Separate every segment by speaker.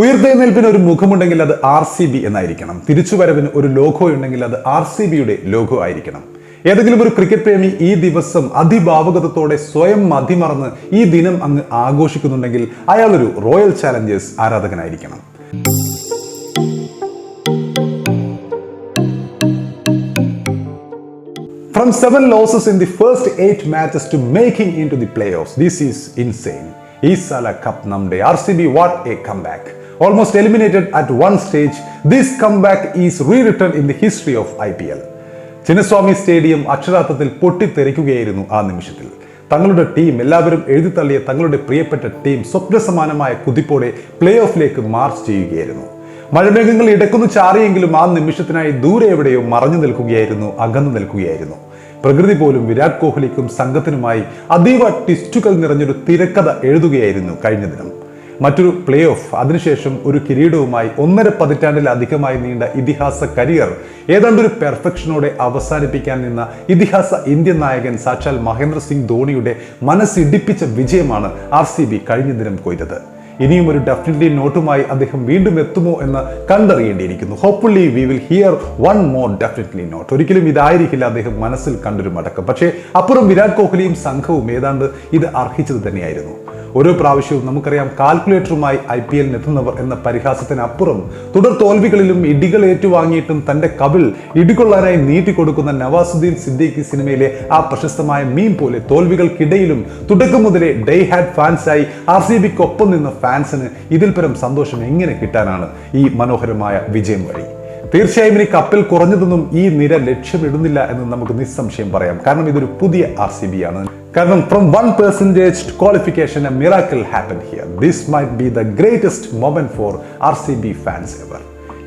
Speaker 1: ഉയർത്തെഴുന്നേൽപ്പിന് ഒരു മുഖമുണ്ടെങ്കിൽ അത് ആർ സി ബി എന്നായിരിക്കണം. തിരിച്ചുവരവിന് ഒരു ലോഗോ ഉണ്ടെങ്കിൽ അത് ആർ സി ബിയുടെ ലോഗോ ആയിരിക്കണം. ഏതെങ്കിലും ഒരു ക്രിക്കറ്റ് പ്രേമി ഈ ദിവസം അതിഭാവകതത്തോടെ സ്വയം മതിമറന്ന് ഈ ദിനം അങ്ങ് ആഘോഷിക്കുന്നുണ്ടെങ്കിൽ അയാൾ ഒരു റോയൽ ചാലഞ്ചേഴ്സ് ആരാധകനായിരിക്കണം. From seven losses in the first eight matches to making into the playoffs, this is insane. Isala come back almost eliminated at one stage this come back is rewritten in the history of I P L Chinnaswamy stadium അക്ഷരാർത്ഥത്തിൽ പൊട്ടിത്തെറിക്കുകയായിരുന്നു ആ നിമിഷത്തിൽ. തങ്ങളുടെ team എല്ലാവരും എഴുതിത്തള്ളിയ തങ്ങളുടെ പ്രിയപ്പെട്ട team സ്വപ്നസമാനമായ കുതിപ്പോടെ പ്ലേ ഓഫിലേക്ക് മാർച്ച് ചെയ്യുകയായിരുന്നു. മഴമേഘങ്ങൾ ഇടക്കുന്നു ചാറിയെങ്കിലും ആ നിമിഷത്തിനായി ദൂരെ എവിടെയോ മറഞ്ഞു നിൽക്കുകയായിരുന്നു അകന്നു നിൽക്കുകയായിരുന്നു. പ്രകൃതി പോലും വിരാട് കോഹ്ലിക്കും സംഘത്തിനുമായി അതീവ ട്വിസ്റ്റുകൾ നിറഞ്ഞൊരു തിരക്കഥ എഴുതുകയായിരുന്നു കഴിഞ്ഞ ദിനം. മറ്റൊരു പ്ലേ ഓഫ് അതിനുശേഷം ഒരു കിരീടവുമായി ഒന്നര പതിറ്റാണ്ടിലധികമായി നീണ്ട ഇതിഹാസ കരിയർ ഏതാണ്ട് ഒരു പെർഫെക്ഷനോടെ അവസാനിപ്പിക്കാൻ നിന്ന ഇതിഹാസ ഇന്ത്യൻ നായകൻ സാക്ഷാൽ മഹേന്ദ്ര സിംഗ് ധോണിയുടെ മനസ്സിടിപ്പിച്ച വിജയമാണ് ആർ സി ബി കഴിഞ്ഞ ദിനം കൊയ്തത്. ഇനിയും ഒരു ഡെഫിനറ്റ്ലി നോട്ടുമായി അദ്ദേഹം വീണ്ടും എത്തുമോ എന്ന് കണ്ടറിയേണ്ടിയിരിക്കുന്നു. Hopefully we will hear one more definitely not ഒരിക്കലും ഇതായിരിക്കില്ല അദ്ദേഹം മനസ്സിൽ കണ്ടൊരു മടക്കം. പക്ഷേ അപ്പുറം വിരാട് കോഹ്ലിയും സംഘവും ഏതാണ്ട് ഇത് അർഹിച്ചത് തന്നെയായിരുന്നു. ഓരോ പ്രാവശ്യവും നമുക്കറിയാം കാൽക്കുലേറ്ററുമായി ഐ പി എല്ലിന് എത്തുന്നവർ എന്ന പരിഹാസത്തിനപ്പുറം തുടർ തോൽവികളിലും ഇടികൾ ഏറ്റുവാങ്ങിയിട്ടും തന്റെ കവിൾ ഇടികൊള്ളാനായി നീട്ടിക്കൊടുക്കുന്ന നവാസുദ്ദീൻ സിദ്ദീഖി സിനിമയിലെ ആ പ്രശസ്തമായ മീൻ പോലെ തോൽവികൾക്കിടയിലും തുടക്കം മുതലേ ഡേ ഹാഡ് ഫാൻസായി ആർ സി ബിക്കൊപ്പം നിന്ന ഫാൻസിന് ഇതിൽ പരം സന്തോഷം എങ്ങനെ കിട്ടാനാണ് ഈ മനോഹരമായ വിജയം വഴി? തീർച്ചയായും ഇനി കപ്പിൽ കുറഞ്ഞതൊന്നും ഈ നിര ലക്ഷ്യമിടുന്നില്ല എന്ന് നമുക്ക് നിസ്സംശയം പറയാം. കാരണം ഇതൊരു പുതിയ ആർ സി ബി ആണ് കാരണം from one percentage qualification a miracle happen here this might be the greatest moment for R C B fans ever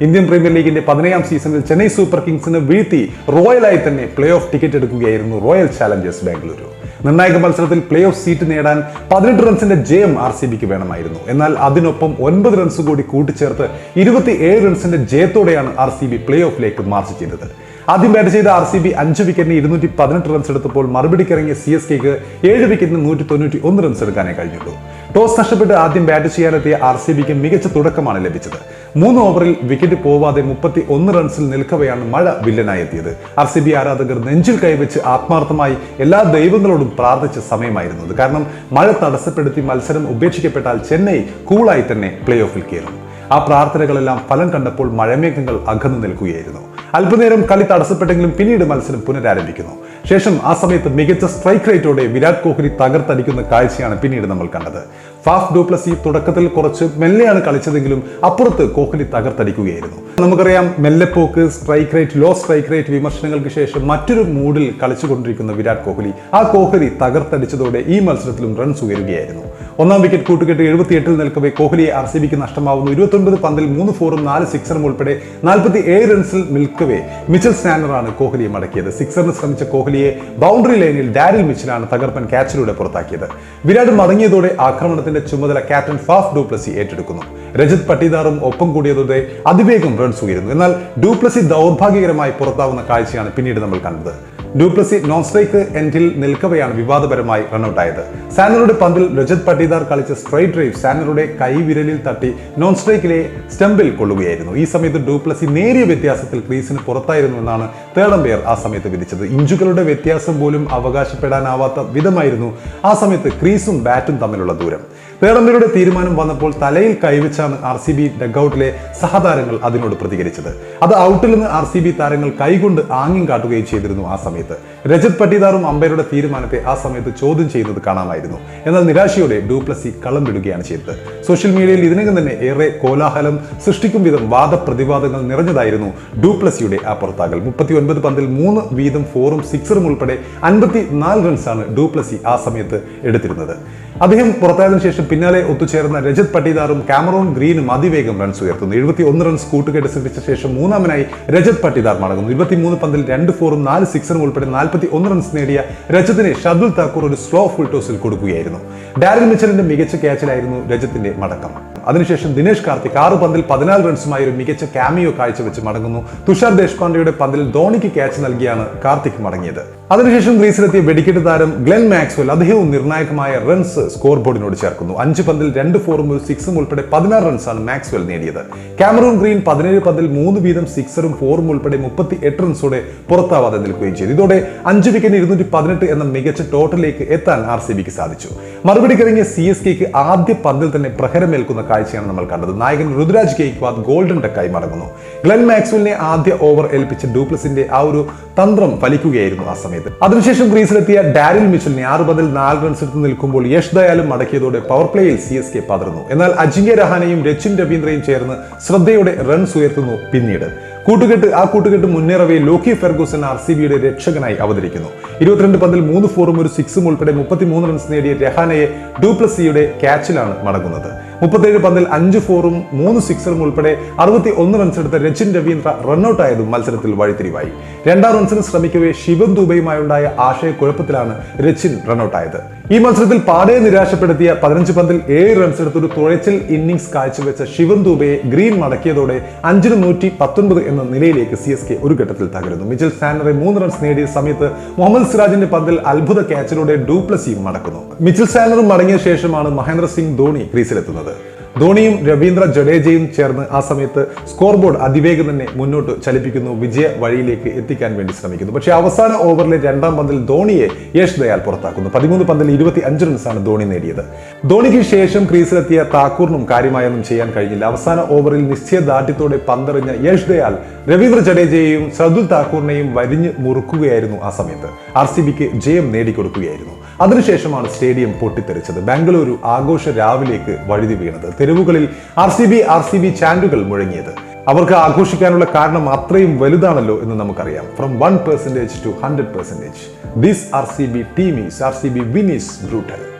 Speaker 1: Indian premier ലീഗിന്റെ പതിനേഴാം സീസണിൽ ചെന്നൈ സൂപ്പർ കിങ്സിന് വീഴ്ത്തി റോയലായി തന്നെ പ്ലേ ഓഫ് ടിക്കറ്റ് എടുക്കുകയായിരുന്നു റോയൽ ചാലഞ്ചേഴ്സ് ബാംഗ്ലൂരു നിർണായക മത്സരത്തിൽ പ്ലേ ഓഫ് സീറ്റ് നേടാൻ പതിനെട്ട് റൺസിന്റെ ജയം ആർ സി ബിക്ക് വേണമായിരുന്നു. എന്നാൽ അതിനൊപ്പം ഒൻപത് റൺസ് കൂടി കൂട്ടിച്ചേർത്ത് ഇരുപത്തി ഏഴ് റൺസിന്റെ ജയത്തോടെയാണ് ആർ സി ബി പ്ലേ ഓഫിലേക്ക് മാർച്ച് ചെയ്തത്. ആദ്യം ബാറ്റ് ചെയ്ത ആർ സി ബി അഞ്ച് വിക്കറ്റിന് ഇരുന്നൂറ്റി പതിനെട്ട് റൺസ് എടുത്തപ്പോൾ മറുപടിക്ക് ഇറങ്ങിയ സി എസ് കെക്ക് ഏഴ് വിക്കറ്റിന് നൂറ്റി തൊണ്ണൂറ്റി ഒന്ന് റൺസ് എടുക്കാനേ കഴിഞ്ഞുള്ളൂ. ടോസ് നഷ്ടപ്പെട്ട് ആദ്യം ബാറ്റ് ചെയ്യാനെത്തിയ ആർ സി ബിക്ക് മികച്ച തുടക്കമാണ് ലഭിച്ചത്. മൂന്ന് ഓവറിൽ വിക്കറ്റ് പോവാതെ മുപ്പത്തി ഒന്ന് റൺസിൽ നിൽക്കവെയാണ് മഴ വില്ലനായി എത്തിയത്. ആർ സി ബി ആരാധകർ നെഞ്ചിൽ കൈവച്ച് ആത്മാർത്ഥമായി എല്ലാ ദൈവങ്ങളോടും പ്രാർത്ഥിച്ച സമയമായിരുന്നു കാരണം മഴ തടസ്സപ്പെടുത്തി മത്സരം ഉപേക്ഷിക്കപ്പെട്ടാൽ ചെന്നൈ കൂളായി തന്നെ പ്ലേ ഓഫിൽ കയറും. ആ പ്രാർത്ഥനകളെല്ലാം ഫലം കണ്ടപ്പോൾ മഴമേഘങ്ങൾ അകന്നു നിൽക്കുകയായിരുന്നു. അല്പനേരം കളി തടസ്സപ്പെട്ടെങ്കിലും പിന്നീട് മത്സരം പുനരാരംഭിക്കുന്നു. ശേഷം ആ സമയത്ത് മികച്ച സ്ട്രൈക്ക് റേറ്റോടെ വിരാട് കോഹ്ലി തകർത്തടിക്കുന്ന കാഴ്ചയാണ് പിന്നീട് നമ്മൾ കണ്ടത്. ഫാഫ് ഡൂപ്ലസി തുടക്കത്തിൽ കുറച്ച് മെല്ലെയാണ് കളിച്ചതെങ്കിലും അപ്പുറത്ത് കോഹ്ലി തകർത്തടിക്കുകയായിരുന്നു. നമുക്കറിയാം മെല്ലെപ്പോക്ക് strike rate low strike rate വിമർശനങ്ങൾക്ക് ശേഷം മറ്റൊരു മൂഡിൽ കളിച്ചുകൊണ്ടിരിക്കുന്ന വിരാട് കോഹ്ലി ആ കോഹ്ലി തകർത്തടിച്ചതോടെ ഈ മത്സരത്തിലും റൺസ് ഉയരുകയായിരുന്നു. ഒന്നാം വിക്കറ്റ് കൂട്ടുകെട്ട് എഴുപത്തിയെട്ടിൽ നിൽക്കവേ കോഹ്ലിയെ ആർ സി ബിക്ക് നഷ്ടമാവുന്നു. ഇരുപത്തൊൻപത് പന്തിൽ മൂന്ന് ഫോറും നാല് സിക്സറും ഉൾപ്പെടെ നാൽപ്പത്തി ഏഴ് റൺസിൽ നിൽക്കവേ മിച്ചൽ സ്നാനറാണ് കോഹ്ലിയെ മടക്കിയത്. സിക്സറിന് ശ്രമിച്ച കോഹ്ലിയെ ബൗണ്ടറി ലൈനിൽ ഡാരിൽ മിച്ചിലാണ് തകർപ്പൻ ക്യാച്ചിലൂടെ പുറത്താക്കിയത്. വിരാട് മടങ്ങിയതോടെ ആക്രമണത്തിന്റെ ചുമതല ക്യാപ്റ്റൻ ഫാഫ് ഡൂപ്ലസി ഏറ്റെടുക്കുന്നു. രജത് പട്ടിദാറും ഒപ്പം കൂടിയതോടെ അതിവേഗം റൺസ് ഉയരുന്നു. എന്നാൽ ഡൂപ്ലസി ദൗർഭാഗ്യകരമായി പുറത്താവുന്ന കാഴ്ചയാണ് പിന്നീട് നമ്മൾ കണ്ടത്. ഡ്യൂപ്ലസി നോൺ സ്ട്രൈക്ക് എൻഡിൽ നിൽക്കവെയാണ് വിവാദപരമായി റണ്ണൌട്ടായത്. സാനറുടെ പന്തിൽ രജത് പട്ടീദാർ കളിച്ച സ്ട്രൈറ്റ് ഡ്രൈവ് സാനറുടെ കൈവിരലിൽ തട്ടി നോൺ സ്ട്രൈക്കിലെ സ്റ്റംപിൽ കൊള്ളുകയായിരുന്നു. ഈ സമയത്ത് ഡ്യൂപ്ലസി നേരിയ വ്യത്യാസത്തിൽ ക്രീസിന് പുറത്തായിരുന്നു എന്നാണ് തേർഡ് അമ്പയർ ആ സമയത്ത് വിധിച്ചത്. ഇഞ്ചുകളുടെ വ്യത്യാസം പോലും അവകാശപ്പെടാനാവാത്ത വിധമായിരുന്നു ആ സമയത്ത് ക്രീസും ബാറ്റും തമ്മിലുള്ള ദൂരം. തേടമ്പരുടെ തീരുമാനം വന്നപ്പോൾ തലയിൽ കൈവച്ചാണ് ആർ സി ബി ഡഗൌട്ടിലെ സഹതാരങ്ങൾ അതിനോട് പ്രതികരിച്ചത്. അത് ഔട്ടിൽ നിന്ന് ആർ സി ബി താരങ്ങൾ കൈകൊണ്ട് ആംഗ്യം കാട്ടുകയും ചെയ്തിരുന്നു ആ സമയത്ത്. with. രജത് പട്ടിദാറും അമ്പയറുടെ തീരുമാനത്തെ ആ സമയത്ത് ചോദ്യം ചെയ്യുന്നത് കാണാമായിരുന്നു. എന്നാൽ നിരാശയോടെ ഡ്യൂപ്ലസി കളം വിടുകയാണ് ചെയ്തത്. സോഷ്യൽ മീഡിയയിൽ ഇതിനകം തന്നെ ഏറെ കോലാഹലം സൃഷ്ടിക്കും വിധം വാദപ്രതിവാദങ്ങൾ നിറഞ്ഞതായിരുന്നു ഡ്യൂപ്ലസിയുടെ ആ പുറത്താകൽ. മുപ്പത്തി ഒൻപത് പന്തിൽ മൂന്ന് വീതം ഫോറും സിക്സറും ഉൾപ്പെടെ അൻപത്തി നാല് റൺസാണ് ഡ്യൂപ്ലസി ആ സമയത്ത് എടുത്തിരുന്നത്. അദ്ദേഹം പുറത്തായതിനു ശേഷം പിന്നാലെ ഒത്തുചേർന്ന രജത് പട്ടിദാറും കാമറോൺ ഗ്രീനും അതിവേഗം റൺസ് ഉയർത്തുന്നു. എഴുപത്തി ഒന്ന് റൺസ് കൂട്ടുകെട്ട് സൃഷ്ടിച്ച ശേഷം മൂന്നാമനായി രജത് പട്ടിദാർ മടങ്ങുന്നു. ഇരുപത്തിമൂന്ന് പന്തിൽ രണ്ട് ഫോറും നാല് സിക്സറും ഉൾപ്പെടെ നാൽപ്പത്തി ഒന്ന് റൺസ് നേടിയ രജതിനെ ഷർദുൽ താക്കൂർ ഒരു സ്ലോ ഫുൾ ടോസിൽ കൊടുക്കുകയായിരുന്നു. ഡാരൽ മിച്ചലിന്റെ മികച്ച ക്യാച്ചിലായിരുന്നു രജത്തിന്റെ മടക്കം. അതിനുശേഷം ദിനേഷ് കാർത്തിക് ആറ് പന്തിൽ പതിനാല് റൺസുമായി ഒരു മികച്ച കാമിയോ കാഴ്ചവെച്ച് മടങ്ങുന്നു. തുഷാർ ദേശ്പാണ്ഡെയുടെ പന്തിൽ ധോണിക്ക് ക്യാച്ച് നൽകിയാണ് കാർത്തിക് മടങ്ങിയത്. അതിനുശേഷം ക്രീസിലെത്തിയ വെടിക്കെട്ട് താരം ഗ്ലെൻ മാക്സ്വൽ അദ്ദേഹവും നിർണായകമായ റൺസ് സ്കോർ ബോർഡിനോട് ചേർക്കുന്നു. അഞ്ച് പന്തിൽ രണ്ട് ഫോറും ഒരു സിക്സും ഉൾപ്പെടെ പതിനാറ് റൺസാണ് മാക്സ്വൽ നേടിയത്. കാമറൂൺ ഗ്രീൻ പതിനേഴ് പന്തിൽ മൂന്ന് വീതം സിക്സറും ഫോറും ഉൾപ്പെടെ മുപ്പത്തി എട്ട് റൺസോടെ പുറത്താവാതെ നിൽക്കുകയും ചെയ്തു. ഇതോടെ അഞ്ച് വിക്കറ്റ് ഇരുന്നൂറ്റി പതിനെട്ട് എന്ന മികച്ച ടോട്ടലിലേക്ക് എത്താൻ ആർ സി ബിക്ക് സാധിച്ചു. മറുപടി കഴിഞ്ഞ സി എസ് കെക്ക് ആദ്യ പന്തിൽ തന്നെ പ്രഹരമേൽക്കുന്ന കാഴ്ചയാണ് നമ്മൾ കണ്ടത്. നായകൻ ഋതുരാജ് ഗെയ്ക്വാദ് ഗോൾഡൻ ടെക്കായി മടങ്ങുന്നു. ഗ്ലെൻ മാക്സ്വലിനെ ആദ്യ ഓവർ ഏൽപ്പിച്ച ഡൂപ്ലസിന്റെ ആ ഒരു തന്ത്രം ഫലിക്കുകയായിരുന്നു ആ സമയത്ത്. അതിനുശേഷം ക്രീസിലെത്തിയ ഡാരിൽ മിച്ചലിനെ ആറ് പതിൽ നാല് റൺസ് എടുത്ത് നിൽക്കുമ്പോൾ യഷ് ദയാലും മടക്കിയതോടെ പവർ പ്ലേയിൽ സി എസ് കെ പതർന്നു എന്നാൽ അജിങ്ക്യ രഹാനയും രച്ചിൻ രവീന്ദ്രയും ചേർന്ന് ശ്രദ്ധയോടെ റൺസ് ഉയർത്തുന്നു പിന്നീട്. കൂട്ടുകെട്ട് ആ കൂട്ടുകെട്ട് മുന്നേറവേ ലോക്കി ഫെർഗൂസൻ ആർ സി ബിയുടെ രക്ഷകനായി അവതരിക്കുന്നു. ഇരുപത്തിരണ്ട് പന്തിൽ മൂന്ന് ഫോറും ഒരു സിക്സും ഉൾപ്പെടെ മുപ്പത്തിമൂന്ന് റൺസ് നേടിയ രഹാനയെ ഡൂപ്ലസിയുടെ ക്യാച്ചിലാണ് മടങ്ങുന്നത്. മുപ്പത്തേഴ് പന്തിൽ അഞ്ച് ഫോറും മൂന്ന് സിക്സറും ഉൾപ്പെടെ അറുപത്തി ഒന്ന് റൺസ് എടുത്ത രച്ചിൻ രവീന്ദ്ര റണ്ണൌട്ടായതും മത്സരത്തിൽ വഴിത്തിരിവായി. രണ്ടാം റൺസിന് ശ്രമിക്കവേ ശിവൻ ദുബൈയുമായുണ്ടായ ആശയക്കുഴപ്പത്തിലാണ് രച്ചിൻ റണ്ണൌട്ടായത്. ഈ മത്സരത്തിൽ പാടെ നിരാശപ്പെടുത്തിയ പതിനഞ്ച് പന്തിൽ ഏഴ് റൺസ് എടുത്ത് ഒരു തുഴച്ചിൽ ഇന്നിംഗ്സ് കാഴ്ചവെച്ച ശിവൻ ദൂബയെ ഗ്രീൻ മടക്കിയതോടെ അഞ്ചിന് നൂറ്റി പത്തൊൻപത് എന്ന നിലയിലേക്ക് സി എസ് കെ ഒരു ഘട്ടത്തിൽ തകരുന്നു. മിച്ചൽ സാനറെ മൂന്ന് റൺസ് നേടിയ സമയത്ത് മുഹമ്മദ് സിറാജിന്റെ പന്തിൽ അത്ഭുത ക്യാച്ചിലൂടെ ഡൂപ്ലസിയും മടക്കുന്നു. മിച്ചൽ സാനറും മടങ്ങിയ ശേഷമാണ് മഹേന്ദ്ര സിംഗ് ധോണി ക്രീസിലെത്തുന്നത് ധോണിയും രവീന്ദ്ര ജഡേജയും ചേർന്ന് ആ സമയത്ത് സ്കോർ ബോർഡ് അതിവേഗം തന്നെ മുന്നോട്ട് ചലിപ്പിക്കുന്നു. വിജയ വഴിയിലേക്ക് എത്തിക്കാൻ വേണ്ടി ശ്രമിക്കുന്നു. പക്ഷെ അവസാന ഓവറിലെ രണ്ടാം പന്തിൽ ധോണിയെ യേഷ് ദയാൽ പുറത്താക്കുന്നു. പതിമൂന്ന് പന്തിൽ ഇരുപത്തി അഞ്ച് റൺസാണ് ധോണി നേടിയത്. ധോണിക്ക് ശേഷം ക്രീസിലെത്തിയ താക്കൂറിനും കാര്യമായൊന്നും ചെയ്യാൻ കഴിഞ്ഞില്ല. അവസാന ഓവറിൽ നിശ്ചയദാർഢ്യത്തോടെ പന്തെറിഞ്ഞ യേഷ് ദയാൽ രവീന്ദ്ര ജഡേജയെയും സദുൽ താക്കൂറിനെയും വരിഞ്ഞ് മുറുക്കുകയായിരുന്നു ആ സമയത്ത്. ആർ സി ബിക്ക് ജയം നേടിക്കൊടുക്കുകയായിരുന്നു. അതിനുശേഷമാണ് സ്റ്റേഡിയം പൊട്ടിത്തെറിച്ചത്. ബാംഗ്ലൂരു ആഘോഷ രാവിലേക്ക് വഴുതി വീണത്. തെരുവുകളിൽ R C B R C B ചാൻഡുകൾ മുഴങ്ങിയത്. അവർക്ക് ആഘോഷിക്കാനുള്ള കാരണം അത്രയും വലുതാണല്ലോ എന്ന് നമുക്കറിയാം. From one percentage to hundred percentage this R C B team is R C B win is brutal